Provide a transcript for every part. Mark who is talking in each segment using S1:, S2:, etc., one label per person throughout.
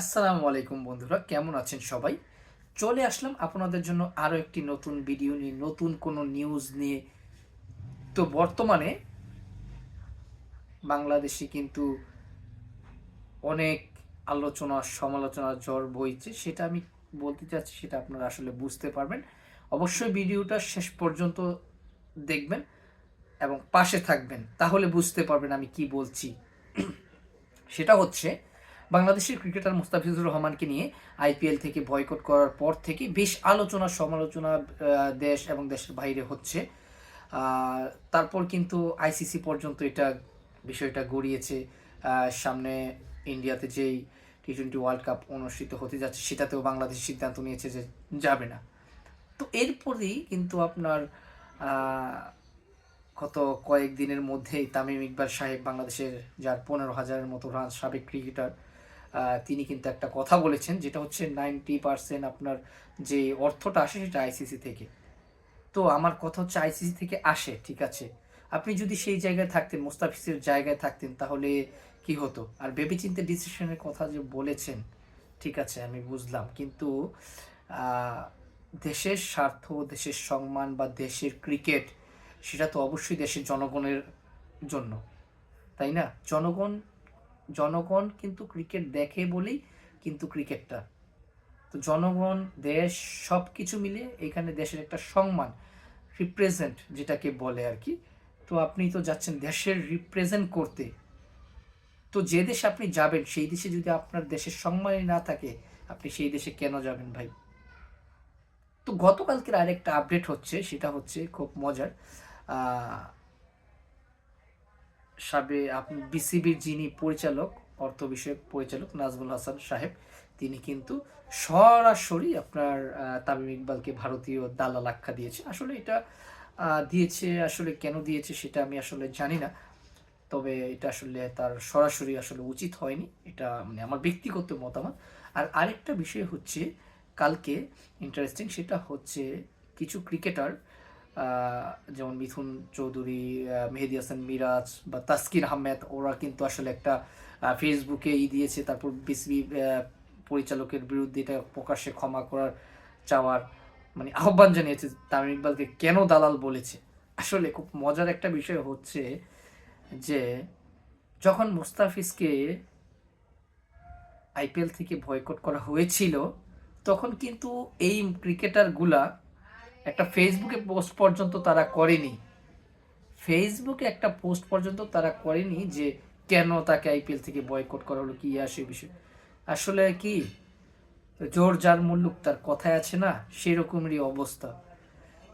S1: আসসালামু আলাইকুম বন্ধুরা, কেমন আছেন সবাই? চলে আসলাম আপনাদের জন্য আরও একটি নতুন ভিডিও নিয়ে, নতুন কোনো নিউজ নিয়ে। তো বর্তমানে বাংলাদেশে কিন্তু অনেক আলোচনা, সমালোচনা, জ্বর বইছে। সেটা আমি বলতে চাচ্ছি, সেটা আপনারা আসলে বুঝতে পারবেন। অবশ্যই ভিডিওটা শেষ পর্যন্ত দেখবেন এবং পাশে থাকবেন, তাহলে বুঝতে পারবেন আমি কি বলছি। সেটা হচ্ছে বাংলাদেশের ক্রিকেটার মুস্তাফিজুর রহমানকে নিয়ে আইপিএল থেকে বয়কট করার পর থেকে বেশ আলোচনা, সমালোচনা দেশ এবং দেশের বাইরে হচ্ছে। তারপর কিন্তু আইসিসি পর্যন্ত এটা বিষয়টা গড়িয়েছে। সামনে ইন্ডিয়াতে যেই টি টোয়েন্টি ওয়ার্ল্ড কাপ অনুষ্ঠিত হতে যাচ্ছে, সেটাতেও বাংলাদেশ সিদ্ধান্ত নিয়েছে যে যাবে না। তো এরপরেই কিন্তু আপনার গত কয়েক দিনের মধ্যেই তামিম ইকবাল সাহেব বাংলাদেশের যার পনেরো হাজারের মতো রান সাবেক ক্রিকেটার তিনি কিন্তু একটা কথা বলেছেন, যেটা হচ্ছে নাইনটি পার্সেন্ট আপনার যে অর্থটা আসে সেটা আইসিসি থেকে। তো আমার কথা হচ্ছে আইসিসি থেকে আসে, ঠিক আছে? আপনি যদি সেই জায়গায় থাকতেন, মুস্তাফিজের জায়গায় থাকতেন, তাহলে কি হতো? আর ভেবেচিন্তে ডিসিশনের কথা যে বলেছেন, ঠিক আছে, আমি বুঝলাম। কিন্তু দেশের স্বার্থ, দেশের সম্মান বা দেশের ক্রিকেট সেটা তো অবশ্যই দেশের জনগণের জন্য, তাই না? জনগণ জনগণ কিন্তু ক্রিকেট দেখে বলেই কিন্তু ক্রিকেটটা তো জনগণ, দেশ সব কিছু মিলে এখানে দেশের একটা সম্মান রিপ্রেজেন্ট যেটাকে বলে আর কি। তো আপনি তো যাচ্ছেন দেশের রিপ্রেজেন্ট করতে। তো যে দেশে আপনি যাবেন, সেই দেশে যদি আপনার দেশের সম্মানই না থাকে, আপনি সেই দেশে কেন যাবেন ভাই? তো গতকালকের আরেকটা আপডেট হচ্ছে, সেটা হচ্ছে খুব মজার। সাবে আপনি বিসিবির যিনি পরিচালক, অর্থ বিষয়ক পরিচালক নাজমুল হাসান সাহেব, তিনি কিন্তু সরাসরি আপনার তামিম ইকবালকে ভারতীয় দালাল আখ্যা দিয়েছে। আসলে এটা দিয়েছে, আসলে কেন দিয়েছে সেটা আমি আসলে জানি না। তবে এটা আসলে তার সরাসরি আসলে উচিত হয়নি। এটা মানে আমার ব্যক্তিগত মতামত। আর আরেকটা বিষয় হচ্ছে, কালকে ইন্টারেস্টিং সেটা হচ্ছে কিছু ক্রিকেটার যেমন মিথুন চৌধুরী মেহেদি হাসান মিরাজ বা তাসকিন আহমেদ, ওরা কিন্তু আসলে একটা ফেসবুকে ই দিয়েছে। তারপর বিসিবি পরিচালকের বিরুদ্ধে এটা প্রকাশ্যে ক্ষমা করার, চাওয়ার মানে আহ্বান জানিয়েছে তামিম ইকবালকে কেন দালাল বলেছে। আসলে খুব মজার একটা বিষয় হচ্ছে যে যখন মুস্তাফিজকে আইপিএল থেকে বয়কট করা হয়েছিল, তখন কিন্তু এই ক্রিকেটারগুলা একটা ফেসবুকে পোস্ট পর্যন্ত তারা করেনি। ফেসবুকে একটা পোস্ট পর্যন্ত তারা করেনি যে কেন তাকে আইপিএল থেকে বয়কট করা হলো, কি আসে বিষয়। আসলে কি? জোর যার মুল্লুক তার কথায় আছে না সেরকমেরই অবস্থা।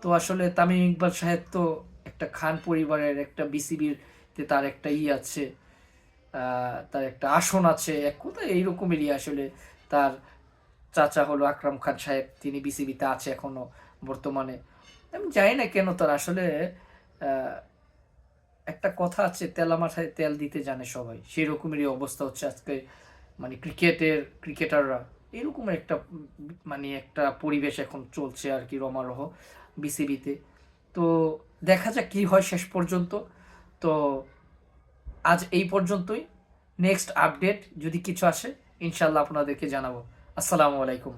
S1: তো আসলে তামিম ইকবাল সাহেব তো একটা খান পরিবারের, একটা বিসিবির তার একটা ই আছে তার একটা আসন আছে, এক কোথায় এইরকমেরই আসলে তার চাচা হলো আকরাম খান সাহেব, তিনি বিসিবিতে আছে এখনও বর্তমানে। আমি জানি না কেন তার আসলে একটা কথা আছে, তেলা মাথায় তেল দিতে জানে সবাই। সেই রকমেরই অবস্থা হচ্ছে আজকে মানে ক্রিকেটের, ক্রিকেটাররা। এরকম একটা মানে একটা পরিবেশ এখন চলছে আর কি রমারহ বিসিবিতে। তো দেখা যাক কি হয় শেষ পর্যন্ত। তো আজ এই পর্যন্তই। নেক্সট আপডেট যদি কিছু আসে ইনশাল্লাহ আপনাদেরকে জানাব। আসসালামু আলাইকুম।